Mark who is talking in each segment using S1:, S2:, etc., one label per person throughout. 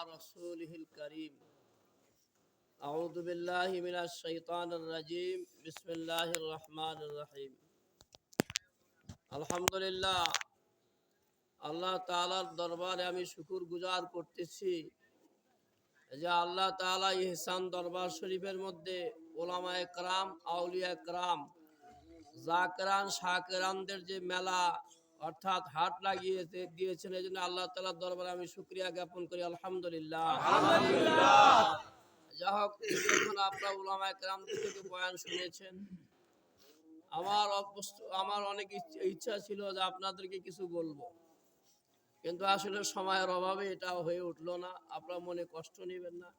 S1: رسوله الكريم أعوذ بالله من الشيطان الرجيم بسم الله الرحمن الرحيم الحمد لله আল্লাহ তাআলার দরবারে আমি শুকুর গুজার করতেছি যে আল্লাহ তাআলা ইহসান দরবার শরীফের মধ্যে ওলামায়ে کرام আউলিয়া کرام জাকরান শাকরানদের যে মেলা অর্থাৎ হাট লাগিয়ে দিয়েছেন এই জন্য আল্লাহ তালার দরবারে আমি শুক্রিয়া জ্ঞাপন করি আলহামদুলিল্লাহ। যা হোক এখন আপনার উলামায় কেরাম থেকে বয়ান শুনেছেন আমার আমার অনেক ইচ্ছ- ছিল যে আপনাদেরকে কিছু বলব। কিন্তু আসলে সময়ের অভাবে এটা হয়ে উঠল না আপনার মনে কষ্ট নেবেন না।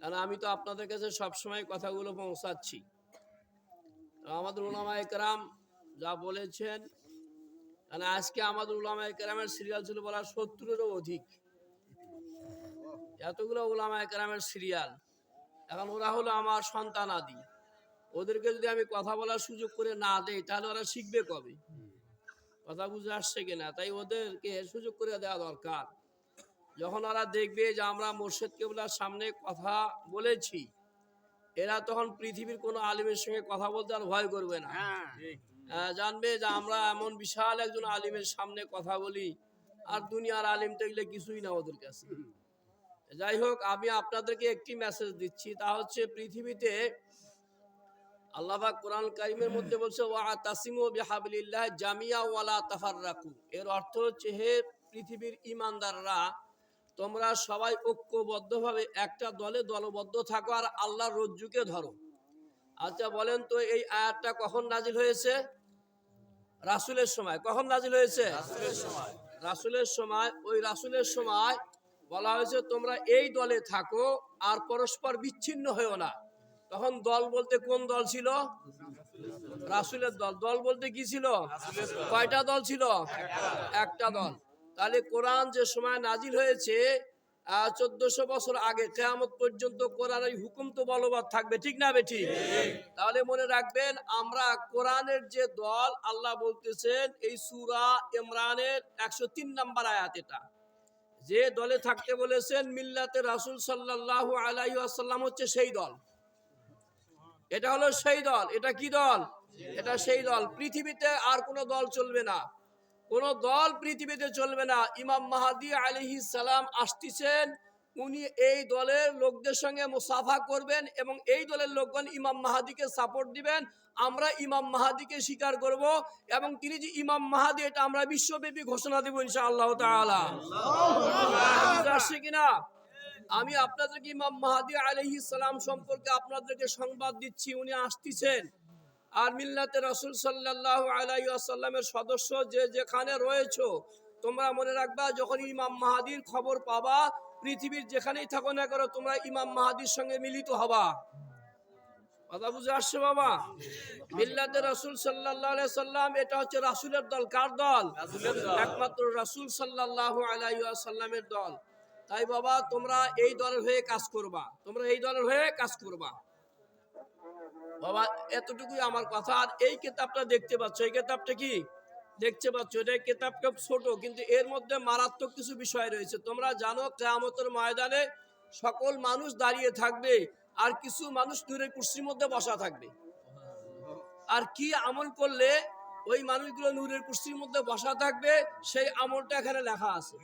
S1: কারণ আমি তো আপনাদের কাছে সবসময় কথাগুলো পৌঁছাচ্ছি। আমাদের উলামা একরাম যা বলেছেন মানে আজকে আমাদের উলামা একরামের সিরিয়াল ছিল বলা সত্তরেরও অধিক। এতগুলো উলামা একরামের সিরিয়াল এখন ওরা হলো আমার সন্তান আদি। ওদেরকে যদি আমি কথা বলার সুযোগ করে না দেই তাহলে ওরা শিখবে কবে? কথা বুঝে আসছে কিনা? তাই ওদেরকে সুযোগ করে দেওয়া দরকার। যখন ওরা দেখবে যে আমরা মোর্শেদ কেবলার সামনে কথা বলেছি এরা তখন পৃথিবীর কোনো আলিমের সঙ্গে কথা বলতে আর ভয় করবে না। আহ, জানবে যে আমরা এমন বিশাল একজন আলিমের সামনে কথা বলি, আর দুনিয়ার আলিম তো কিছুই না ওদের কাছে। যাই হোক, আমি আপনাদেরকে একটি মেসেজ দিচ্ছি, তা হচ্ছে পৃথিবীতে আল্লাহ কোরআন কারিমের মধ্যে বলছে, ওয়া তাসিমু বিহাবলিল্লাহ জামিয়া ওয়ালা তাফাররাকু। এর অর্থ হচ্ছে, হে পৃথিবীর ইমানদাররা তোমরা সবাই ঐক্যবদ্ধভাবে একটা দলে দলবদ্ধ থাকো, আর আল্লাহর রজ্জুকে ধরো। আচ্ছা বলেন তো এই আয়াতটা কখন নাজিল হয়েছে? রাসুলের সময়। কখন নাজিল হয়েছে? রাসুলের সময়। ওই রাসুলের সময় বলা হয়েছে তোমরা এই দলে থাকো আর পরস্পর বিচ্ছিন্ন হয়েও না। তখন দল বলতে কোন দল ছিল? রাসুলের দল। দল বলতে কি ছিল? কয়টা দল ছিল? একটা দল। তাহলে কোরআন যে সময় নাজিল হয়েছে চোদ্দশো বছর আগে কেয়ামত পর্যন্ত কোরআনের হুকুম তো বলবৎ থাকবে, ঠিক না বেঠি তাহলে মনে রাখবেন, আমরা কোরআনের যে দল, আল্লাহ বলতেছেন এই সুরা ইমরানের একশো তিন নাম্বার আয়াত এটা। যে দলে থাকতে বলেছেন, মিল্লাতে রাসুল সাল্লাহ আলাইহি আসাল্লাম হচ্ছে সেই দল। এটা হলো সেই দল, এটা কি দল? এটা সেই দল। পৃথিবীতে আর কোনো দল চলবে না। কোন দল পৃথিবীতে চলবে না। ইমাম মাহাদি আলিহি সালাম আসতেছেন, উনি এই দলের লোকদের সঙ্গে মুসাফা করবেন এবং এই দলের লোকগণ ইমাম মাহাদিকে সাপোর্ট দিবেন। আমরা ইমাম মাহাদিকে স্বীকার করব এবং তিনি যে ইমাম মাহাদি, এটা আমরা বিশ্বব্যাপী ঘোষণা দেব ইনশাআল্লাহ তাআলা। আসছে কিনা? আমি আপনাদেরকে ইমাম মাহাদি আলহি সালাম সম্পর্কে আপনাদেরকে সংবাদ দিচ্ছি, উনি আসতেছেন। আর মিল্লাতে রসুল সাল্লাহ আলাইসাল্লামের সদস্য যে যেখানে রয়েছো তোমরা মনে রাখবা যখন ইমাম মাহাদির খবর পাবা পৃথিবীর যেখানেই থাকো না করো তোমরা ইমাম মাহাদির সঙ্গে মিলিত হবা। কথা বুঝে আসছে বাবা? মিল্লাতে রসুল সাল্লাহ সাল্লাম এটা হচ্ছে রাসুলের দল। কার দল? একমাত্র রাসুল সাল্লাহ আলাইসাল্লামের দল। তাই বাবা তোমরা এই দলের হয়ে কাজ করবা। তোমরা এই দলের হয়ে কাজ করবা। বাবা, এতটুকুই আমার কথা। আর এই কিতাবটা দেখতে পাচ্ছ, এই কিতাবটা কি? দেখতে পাচ্ছ, এটা কিতাবটা ছোট, কিন্তু এর মধ্যে মারাত্মক কিছু বিষয় রয়েছে। তোমরা জানো, কেয়ামতের ময়দানে সকল মানুষ দাঁড়িয়ে থাকবে, আর কিছু মানুষ দূরের কুর্সির মধ্যে বসা থাকবে। আর কি আমল করলে ওই মানুষগুলো নূরের কুর্সির মধ্যে বসা থাকবে, সেই আমলটা এখানে লেখা আছে।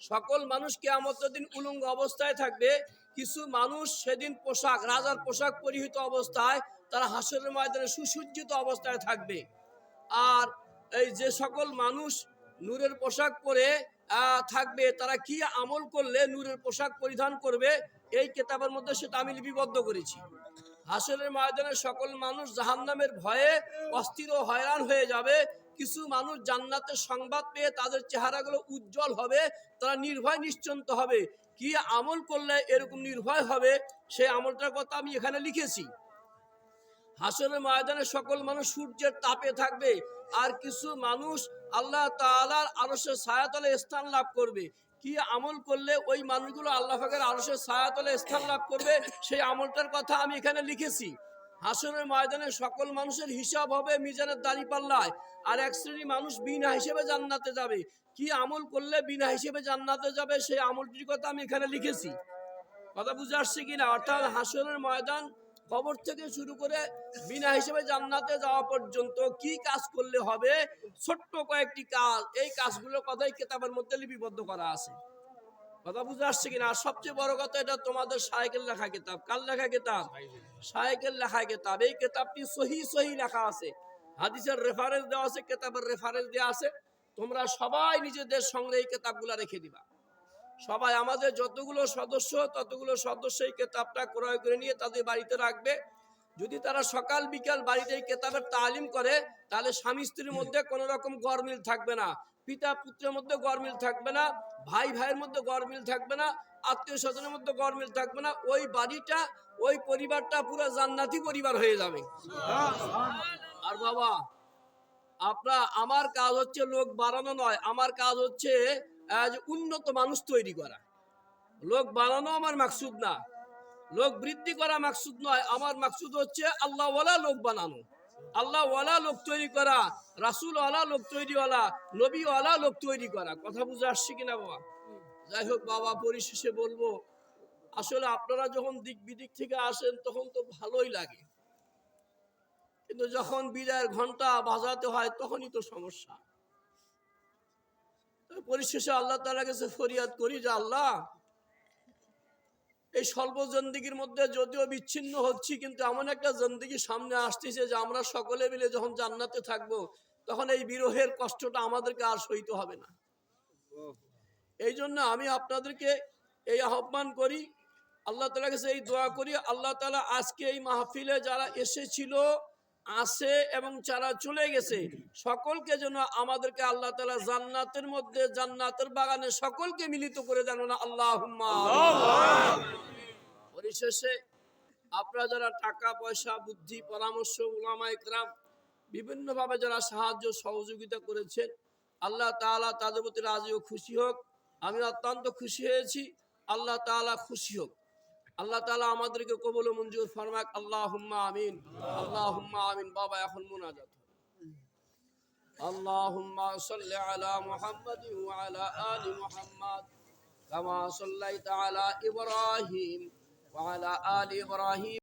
S1: সকল মানুষ কেয়ামতের দিন উলঙ্গ অবস্থায় থাকবে। কিছু মানুষ সেদিন পোশাক, রাজার পোশাক পরিহিত অবস্থায়, তারা হাসরের ময়দানে সুসজ্জিত অবস্থায় থাকবে। আর এই যে সকল মানুষ নূরের পোশাক পরে থাকবে, তারা কি আমল করলে নূরের পোশাক পরিধান করবে? এই কেতাবের মধ্যে সেটা আমি লিপিবদ্ধ করেছি। হাসরের ময়দানে সকল মানুষ জাহান্নামের ভয়ে অস্থির ও হয়রান হয়ে যাবে। কিছু মানুষ জান্নাতের সংবাদ পেয়ে তাদের চেহারাগুলো উজ্জ্বল হবে, তারা নির্ভয় নিশ্চন্ত হবে। কি আমল করলে এরকম নির্ভয় হবে সেই আমলটার কথা আমি এখানে লিখেছি। হাসনের ময়দানে সকল মানুষ সূর্যের তাপে থাকবে, আর কিছু মানুষ আল্লাহ তাআলার আরশের ছায়াতলে স্থান লাভ করবে। কি আমল করলে ওই মানুষগুলো আল্লাহ পাকের আরশের ছায়াতলে স্থান লাভ করবে, সেই আমলটার কথা আমি এখানে লিখেছি। হাসনের ময়দানে সকল মানুষের হিসাব হবে মিজানের দাড়ি পাল্লায় আর এক শ্রেণি মানুষ বিনা হিসেবে জান্নাতে যাবে। কি আমল করলে বিনা হিসেবে জান্নাতে যাবে? সেই আমলটির কথা আমি এখানে লিখেছি। কথা বুঝে আসছে কিনা? অর্থাৎ হাসনের ময়দান খবর থেকে শুরু করে বিনা হিসেবে জান্নাতে যাওয়া পর্যন্ত কি কাজ করলে হবে? ছোট্ট কয়েকটি কাজ। এই কাজগুলোর কথাই কেতাবের মধ্যে লিপিবদ্ধ করা আছে। কথা বুঝে আসছে কিনা? আর সবচেয়ে বড় কথা এটা তোমাদের সাইকেল লেখা কিতাব। কার লেখা কিতাব? সাইকেল লেখা কিতাব। এই কিতাবটি সহি সহি লেখা আছে। হাদিসের রেফারেন্স দেওয়া আছে, কিতাবের রেফারেন্স দেওয়া আছে। তোমরা সবাই নিজেদের সঙ্গে এই কিতাবগুলো রেখে দিবা। সবাই আমাদের যতগুলো সদস্য, ততগুলো সদস্য এই কিতাবটা ক্রয় করে নিয়ে তাদের বাড়িতে রাখবে। যদি তারা সকাল, বিকাল বাড়িতে কেতাবের তালিম করে, তাহলে স্বামী স্ত্রীর মধ্যে কোনো রকম গরমিল থাকবে না। পিতা পুত্রের মধ্যে গরমিল থাকবে না, ভাই ভাইয়ের মধ্যে গরমিল থাকবে না, আত্মীয় স্বজনের মধ্যে গরমিল থাকবে না, ওই বাড়িটা, ওই পরিবারটা পুরো জান্নাতি পরিবার হয়ে যাবে। আর বাবা আপনার আমার কাজ হচ্ছে লোক বাড়ানো নয়, আমার কাজ হচ্ছে উন্নত মানুষ তৈরি করা। লোক বাড়ানো আমার মাকসুদ না। লোক বৃদ্ধি করা মাকসুদ নয়, আমার মাকসুদ হচ্ছে আল্লাহ লোক বানানো। আল্লাহ ওয়ালা লোক তৈরি করা, রাসুল ওয়ালা লোক তৈরিওয়ালা নবী ওয়ালা লোক তৈরি করা। কথা বুঝে আসছি কিনা বাবা? যাই হোক বাবা, পরিশেষে বলব, আসলে আপনারা যখন দিক বিদিক থেকে আসেন, তখন তো ভালোই লাগে। কিন্তু যখন বিদায়ের ঘণ্টা বাজাতে হয়, তখনই তো সমস্যা। পরিশেষে আল্লাহ তাআলার কাছে ফরিয়াদ করি যে, আল্লাহ এই স্বল্প জন্দিগির মধ্যে যদিও বিচ্ছিন্ন হচ্ছি, কিন্তু এমন একটা জন্দিগি সামনে আসতেছে যে আমরা সকলে মিলে যখন জান্নাতে থাকব, তখন এই বিরোহের কষ্টটা আমাদেরকে আর সইতে হবে না। এই জন্য আমি আপনাদেরকে এই আহ্বান করি, আল্লাহ তালা কাছে এই দোয়া করি, আল্লাহ তালা আজকে এই মাহফিলে যারা এসেছিল আছে এবং যারা চলে গেছে সকলকে যেন আমাদেরকে আল্লাহ তালা জান্নাতের মধ্যে জান্নাতের বাগানে সকলকে মিলিত করে দেন না আল্লাহ পরিশেষে আপনারা যারা টাকা পয়সা বুদ্ধি পরামর্শ উলামা ইকরাম বিভিন্নভাবে যারা সাহায্য সহযোগিতা করেছেন আল্লাহ তাআলা তাদের প্রতি রাজি ও খুশি হোক। আমি অত্যন্ত খুশি হয়েছি। আল্লাহ তাআলা খুশি হোক। আল্লাহ তাআলা আমাদেরকে কবল ও মঞ্জুর ফরমাক আল্লাহ আমিন আল্লাহ আমিন বাবা এখন মোনাজাত اللهم صل على محمد وعلى آل محمد كما صليت على إبراهيم وعلى آل إبراهيم